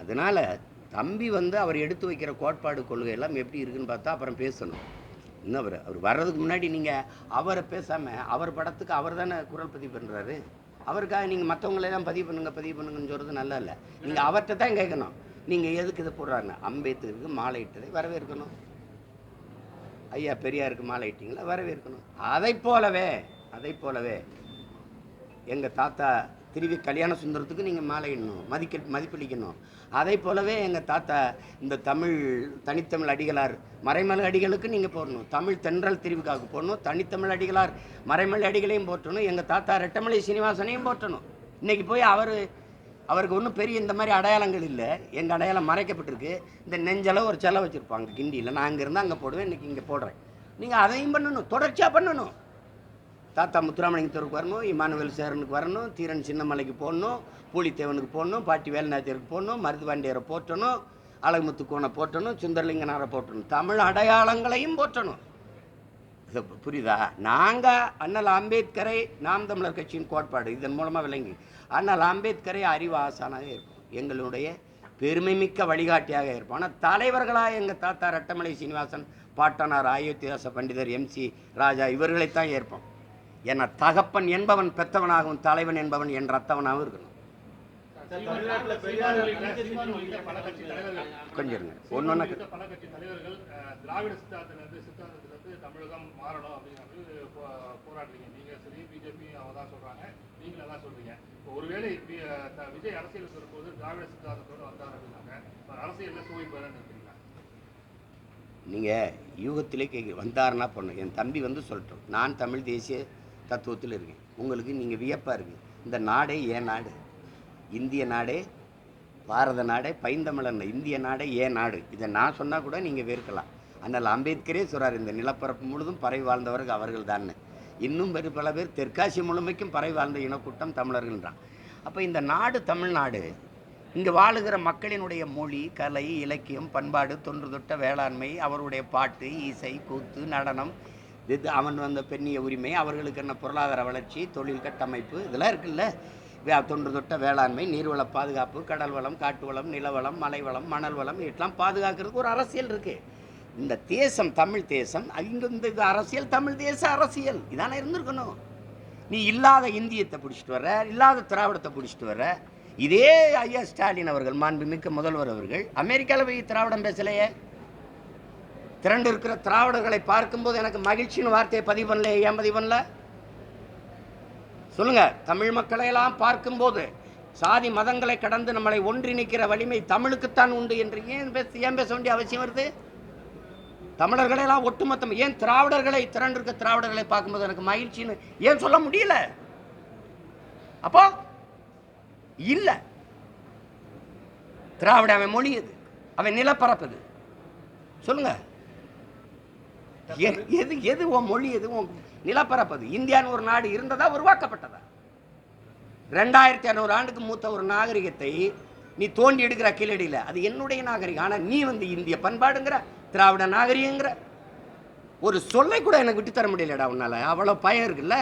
அதனால் தம்பி வந்து அவர் எடுத்து வைக்கிற கோட்பாடு கொள்கை எல்லாம் எப்படி இருக்குன்னு பார்த்தா அப்புறம் பேசணும். இன்னும் அவர் அவர் வர்றதுக்கு முன்னாடி நீங்கள் அவரை பேசாமல் அவர் படத்துக்கு அவர் தானே குரல் பதிவு பண்ணுறாரு அவருக்காக நீங்கள் மற்றவங்களெல்லாம் பதிவு பண்ணுங்கள் பதிவு பண்ணுங்கன்னு சொல்கிறது நல்லா இல்லை நீங்கள் அவர்கிட்ட தான் கேட்கணும். நீங்கள் எதுக்கு இதை போடுறாங்க அம்பேத்கருக்கு மாலை இட்டதை வரவேற்கணும். ஐயா பெரியாருக்கு மாலை இட்டிங்களா? வரவேற்கணும். அதை போலவே அதை போலவே எங்கள் தாத்தா திருவி கல்யாண சுந்தரத்துக்கு நீங்கள் மாலை இடணும் மதிக்க மதிப்பளிக்கணும். அதே போலவே எங்கள் தாத்தா இந்த தமிழ் தனித்தமிழ் அடிகளார் மறைமலை அடிகளுக்கு நீங்கள் போடணும். தமிழ் தென்றல் திருவிக்காவுக்கு போடணும் தனித்தமிழ் அடிகளார் மறைமலை அடிகளையும் போட்டணும் எங்கள் தாத்தா ரெட்டமலை சீனிவாசனையும் போட்டணும் இன்னைக்கு போய் அவர் அவருக்கு ஒன்றும் பெரிய இந்த மாதிரி அடையாளங்கள் இல்லை. எங்கள் அடையாளம் மறைக்கப்பட்டிருக்கு. இந்த நெஞ்சளவு ஒரு செலவு வச்சுருப்பாங்க கிண்டியில். நான் அங்கே இருந்தால் அங்கே போடுவேன் இன்றைக்கி இங்கே போடுறேன். நீங்கள் அதையும் பண்ணணும் தொடர்ச்சியாக பண்ணணும். தாத்தா முத்துராமலிங்கத்தூருக்கு வரணும் இமானுவேல் சேரனுக்கு வரணும் தீரன் சின்னமலைக்கு போடணும் பூலித்தேவனுக்கு போடணும் பாட்டி வேலுநாத்தியருக்கு போடணும் மருதுவாண்டியரை போற்றணும் அழகுமுத்து கோனை போற்றணும் சுந்தரலிங்கனாரை போற்றணும் தமிழ் அடையாளங்களையும் போற்றணும். இது புரியுதா? நாங்கள் அண்ணல் அம்பேத்கரை நாம் தமிழர் கட்சியின் கோட்பாடு இதன் மூலமாக விளங்கி. அண்ணல் அம்பேத்கரை அறிவு ஆசானாக இருப்போம். எங்களுடைய பெருமைமிக்க வழிகாட்டியாக இருப்போம். ஆனால் தலைவர்களாக எங்கள் தாத்தா ரெட்டமலை சீனிவாசன் பாட்டனார் அயோத்திதாச பண்டிதர் எம்சி ராஜா இவர்களைத்தான் ஏற்போம். ஏன்னா தகப்பன் என்பவன் பெத்தவனாகவும் தலைவன் என்பவன் என் ரத்தவனாகவும் இருக்கணும். கொஞ்சம் இருங்க. ஒன்று ஒன்று நீங்க சொல்றாங்க சொல்றீங்க ஒருவேளை விஜய் அரசியலுக்கு வரும்போது திராவிட சித்தாந்தத்தோடு வந்தார் அப்படின்னாங்க சுவை பெறன்னு நீங்கள் யூகத்திலே கேட்க வந்தாருன்னா பண்ணும் என் தம்பி வந்து சொல்லட்டும். நான் தமிழ் தேசிய தத்துவத்தில் இருக்கீங்க உங்களுக்கு நீங்கள் வியப்பாக இருக்குது இந்த நாடே ஏன் நாடு? இந்திய நாடே பாரத நாடே பைந்தமிழன் இந்திய நாடே ஏன் நாடு? இதை நான் சொன்னால் கூட நீங்கள் வெறுக்கலாம். ஆனால் அம்பேத்கரே சொல்கிறார் இந்த நிலப்பரப்பு முழுதும் பறை வாழ்ந்தவர்கள் அவர்கள் தான் இன்னும் பெரு பல பேர் தெற்காசி முழுமைக்கும் பறவை வாழ்ந்த இனக்கூட்டம் தமிழர்கள்ன்றான் அப்போ இந்த நாடு தமிழ்நாடு. இங்கே வாழுகிற மக்களினுடைய மொழி கலை இலக்கியம் பண்பாடு தொன்று தொட்ட வேளாண்மை அவருடைய பாட்டு இசை கூத்து நடனம் இது அவன் வந்த பெண்ணிய உரிமை அவர்களுக்கு என்ன பொருளாதார வளர்ச்சி தொழில் கட்டமைப்பு இதெல்லாம் இருக்குல்ல? தொன்று தொட்ட வேளாண்மை நீர்வள பாதுகாப்பு கடல் வளம் காட்டு வளம் நிலவளம் மலை வளம் மணல் வளம் இதெல்லாம் பாதுகாக்கிறதுக்கு ஒரு அரசியல் இருக்குது இந்த தேசம் தமிழ் தேசம் இங்க இந்த அரசியல் தமிழ் தேச அரசியல். இதானே இருந்திருக்கணும். நீ இல்லாத இந்தியத்தை பிடிச்சிட்டு வர இல்லாத திராவிடத்தை பிடிச்சிட்டு வர இதே ஐயா ஸ்டாலின் அவர்கள் மாண்புமிக்க முதல்வர் அவர்கள் அமெரிக்காவில் போய் திராவிடம் பேசலையே? திரண்டு இருக்கிற திராவிடர்களை பார்க்கும்போது எனக்கு மகிழ்ச்சின்னு வார்த்தையை பதிவு பண்ணல ஏன் பதிவு பண்ணல? சொல்லுங்க. தமிழ் மக்களையெல்லாம் பார்க்கும்போது சாதி மதங்களை கடந்து நம்மளை ஒன்றிணைக்கிற வலிமை தமிழுக்குத்தான் உண்டு என்று ஏன் பேச ஏன் பேச வேண்டிய அவசியம் வருது? தமிழர்களெல்லாம் ஒட்டுமொத்தம் ஏன் திராவிடர்களை திரண்டிருக்க திராவிடர்களை பார்க்கும்போது எனக்கு மகிழ்ச்சின்னு ஏன் சொல்ல முடியல? அப்போ இல்லை. திராவிட அவன் மொழி அது. அவன் நிலப்பரப்புது சொல்லுங்கள் எது எது உன் மொழி எது உன் நிலப்பரப்பது? இந்தியான்னு ஒரு நாடு இருந்ததா உருவாக்கப்பட்டதா? ரெண்டாயிரத்தி இரநூறு ஆண்டுக்கு மூத்த ஒரு நாகரிகத்தை நீ தோண்டி எடுக்கிற கீழடியில் அது என்னுடைய நாகரிகம். ஆனால் நீ வந்து இந்திய பண்பாடுங்கிற திராவிட நாகரிகங்கிற. ஒரு சொல்லை கூட எனக்கு விட்டு தர முடியலடா உன்னால. அவ்வளோ பயம் இருக்குல்ல?